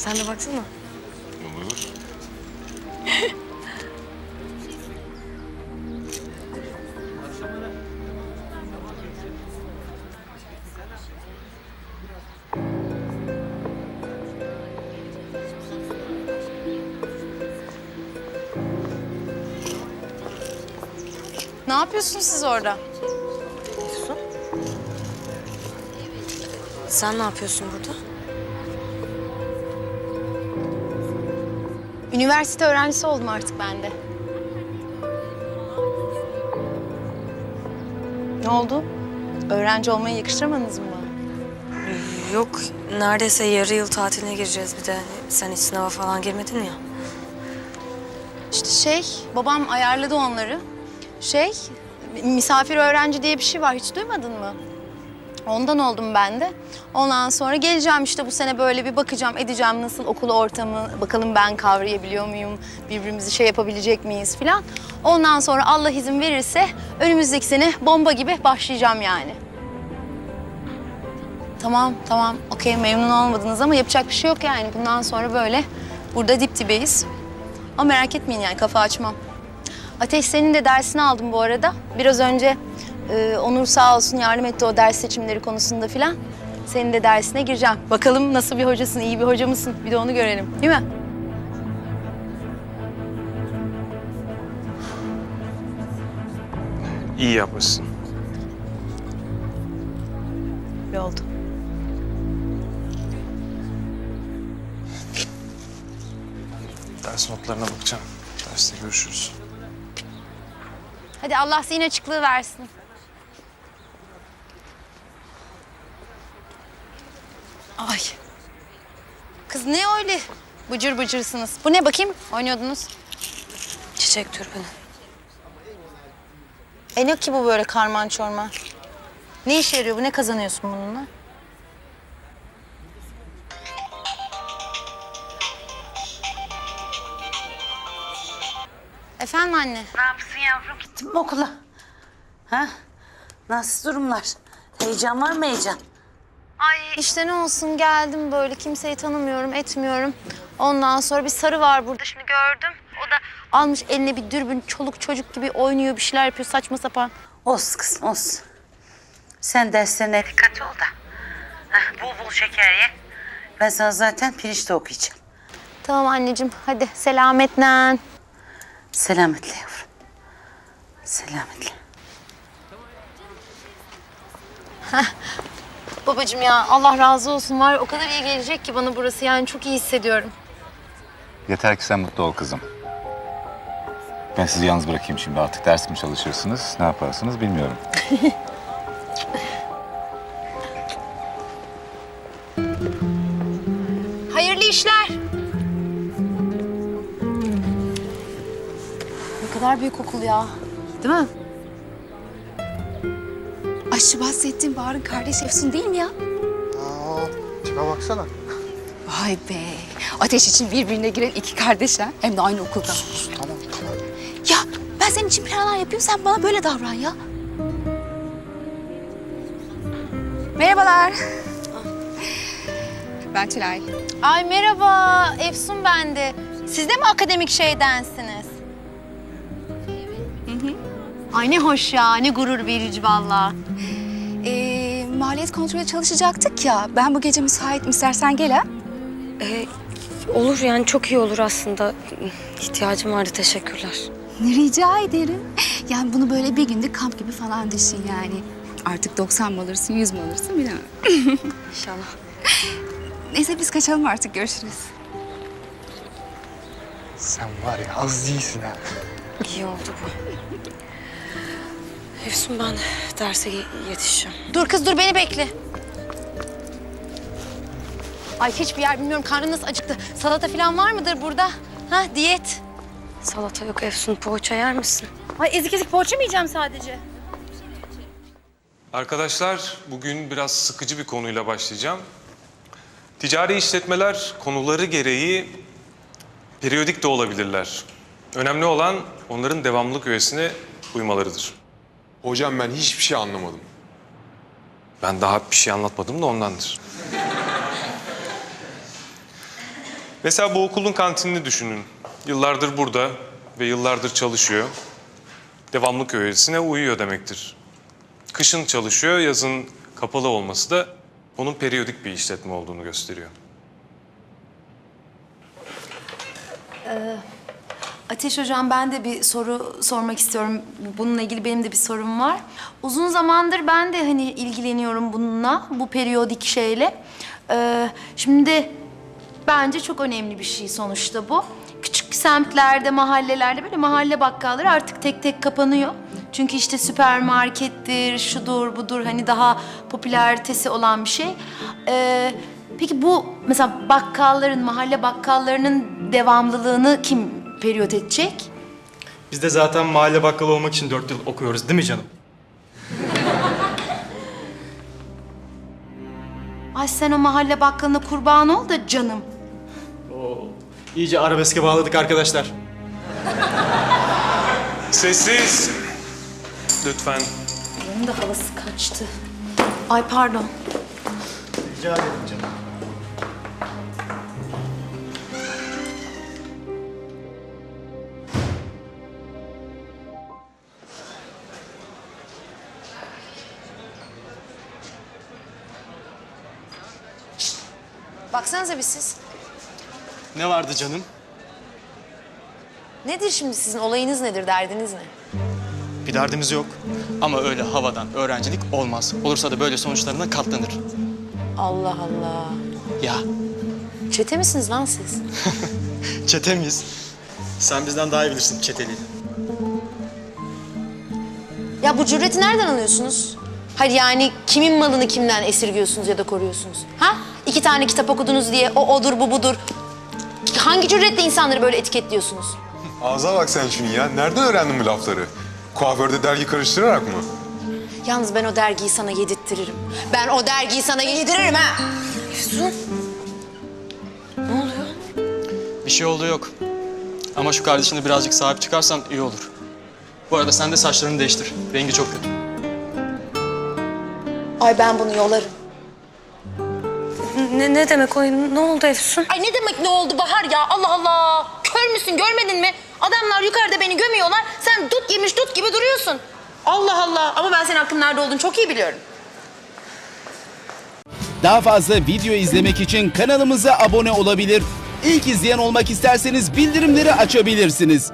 Sen de baksana. Olur. Ne yapıyorsunuz siz orada? Sen ne yapıyorsun burada? Üniversite öğrencisi oldum artık ben de. Ne oldu? Öğrenci olmayı yakıştıramadınız mı? Yok, neredeyse yarı yıl tatiline gireceğiz bir de. Sen hiç sınava falan girmedin ya. İşte şey, babam ayarladı onları. Şey, misafir öğrenci diye bir şey var. Hiç duymadın mı? Ondan oldum ben de. Ondan sonra geleceğim işte bu sene böyle bir bakacağım, edeceğim nasıl okul ortamı, bakalım ben kavrayabiliyor muyum, birbirimizi şey yapabilecek miyiz filan. Ondan sonra Allah izin verirse önümüzdeki sene bomba gibi başlayacağım yani. Tamam, tamam. Okey, memnun olmadınız ama yapacak bir şey yok yani. Bundan sonra böyle burada dip dibeyiz. Ama merak etmeyin yani kafa açmam. Ateş senin de dersini aldım bu arada. Biraz önce e, Onur sağ olsun yardım etti o ders seçimleri konusunda filan. Senin de dersine gireceğim. Bakalım nasıl bir hocasın, iyi bir hoca mısın? Bir de onu görelim. Değil mi? İyi yapmışsın. Öyle oldu. Ders notlarına bakacağım. Derste görüşürüz. Hadi Allah zihin açıklığı versin. Ay. Kız ne öyle bıcır bıcırsınız? Bu ne bakayım? Oynuyordunuz. Çiçek türbünü. E ne ki bu böyle karman çorman? Ne işe yarıyor bu? Ne kazanıyorsun bununla? Efendim anne? Gittin mi okula? Ha? Nasıl durumlar? Heyecan var mı heyecan? Ay işte ne olsun geldim böyle kimseyi tanımıyorum etmiyorum. Ondan sonra bir sarı var burada şimdi gördüm. O da almış eline bir dürbün çoluk çocuk gibi oynuyor bir şeyler yapıyor saçma sapan. Olsun kızım olsun. Sen derslerine dikkat ol da. Hah, bul bul şeker ye. Ben sana zaten pirinçte okuyacağım. Tamam anneciğim hadi selametle. Selametle yavrum. Selametle. Babacığım ya Allah razı olsun var o kadar iyi gelecek ki bana burası yani çok iyi hissediyorum. Yeter ki sen mutlu ol kızım. Ben sizi yalnız bırakayım şimdi artık ders mi çalışırsınız, ne yaparsınız bilmiyorum. Hayırlı işler. Ne kadar büyük okul ya. Değil mi? Şu bahsettiğim Bahar'ın kardeş Efsun değil mi ya? Aa, tipe baksana. Vay be. Ateş için birbirine giren iki kardeş ha. Hem de aynı okulda. Tamam tamam. Ya ben senin için planlar yapayım sen bana böyle davran ya. Merhabalar. Ben Tülay. Ay merhaba Efsun ben de. Siz de mi akademik şeydensiniz? Ay ne hoş ya, ne gurur verici vallahi. Maliyet kontrolü çalışacaktık ya. Ben bu gece müsaitim istersen gel ha. Ee, olur yani çok iyi olur aslında. İhtiyacım vardı teşekkürler. Rica ederim. Yani bunu böyle bir günlük kamp gibi falan düşün yani. Artık 90 mı alırsın, 100 mü alırsın bilemem. İnşallah. Neyse biz kaçalım artık görüşürüz. Sen var ya az değilsin ha. İyi oldu bu. Efsun ben derse ye- yetişeceğim. Dur kız dur beni bekle. Ay hiçbir yer bilmiyorum. Karnın nasıl acıktı? Salata falan var mıdır burada? Ha diyet. Salata yok Efsun poğaça yer misin? Ay ezik ezik poğaça mı yiyeceğim sadece? Arkadaşlar bugün biraz sıkıcı bir konuyla başlayacağım. Ticari işletmeler konuları gereği periyodik de olabilirler. Önemli olan onların devamlılık üyesine uymalarıdır. Hocam ben hiçbir şey anlamadım. Ben daha bir şey anlatmadım da ondandır. Mesela bu okulun kantinini düşünün. Yıllardır burada ve yıllardır çalışıyor. Devamlık öğesine uyuyor demektir. Kışın çalışıyor, yazın kapalı olması da onun periyodik bir işletme olduğunu gösteriyor. Ateş Hocam ben de bir soru sormak istiyorum. Bununla ilgili benim de bir sorum var. Uzun zamandır ben de hani ilgileniyorum bununla, bu periyodik şeyle. Ee, şimdi bence çok önemli bir şey sonuçta bu. Küçük semtlerde, mahallelerde böyle mahalle bakkalları artık tek tek kapanıyor. Çünkü işte süpermarkettir, şudur budur hani daha popülaritesi olan bir şey. Ee, peki bu mesela bakkalların, mahalle bakkallarının devamlılığını kim periyot edecek? Biz de zaten mahalle bakkalı olmak için dört yıl okuyoruz değil mi canım? Ay sen o mahalle bakkalına kurban ol da canım. İyice arabeske bağladık arkadaşlar. Sessiz! Lütfen. Bunun da havası kaçtı. Ay pardon. Rica ederim canım. Baksanıza bir siz. Ne vardı canım? Nedir şimdi sizin olayınız nedir, derdiniz ne? Bir derdimiz yok. Ama öyle havadan öğrencilik olmaz. Olursa da böyle sonuçlarına katlanır. Allah Allah. Ya Çete misiniz lan siz? çete miyiz? Sen bizden daha iyi bilirsin çeteliği. Ya bu cüreti nereden alıyorsunuz? Hayır yani kimin malını kimden esirgiyorsunuz ya da koruyorsunuz? Ha? İki tane kitap okudunuz diye o odur bu budur. Hangi cüretle insanları böyle etiketliyorsunuz? Ağza bak sen şunu ya. Nereden öğrendin bu lafları? Kuaförde dergi karıştırarak mı? Yalnız ben o dergiyi sana yedirttiririm. Ben o dergiyi sana yediririm ha. Füsun. Ne oluyor? Bir şey olduğu yok. Ama şu kardeşine birazcık sahip çıkarsan iyi olur. Bu arada sen de saçlarını değiştir. Rengi çok kötü. Ay ben bunu yolarım. Ne, ne demek o? Ne oldu Efsun? Ay ne demek ne oldu Bahar ya? Allah Allah. Kör müsün görmedin mi? Adamlar yukarıda beni gömüyorlar. Sen dut yemiş dut gibi duruyorsun. Allah Allah. Ama ben senin aklın nerede olduğunu çok iyi biliyorum. Daha fazla video izlemek için kanalımıza abone olabilir. İlk izleyen olmak isterseniz bildirimleri açabilirsiniz.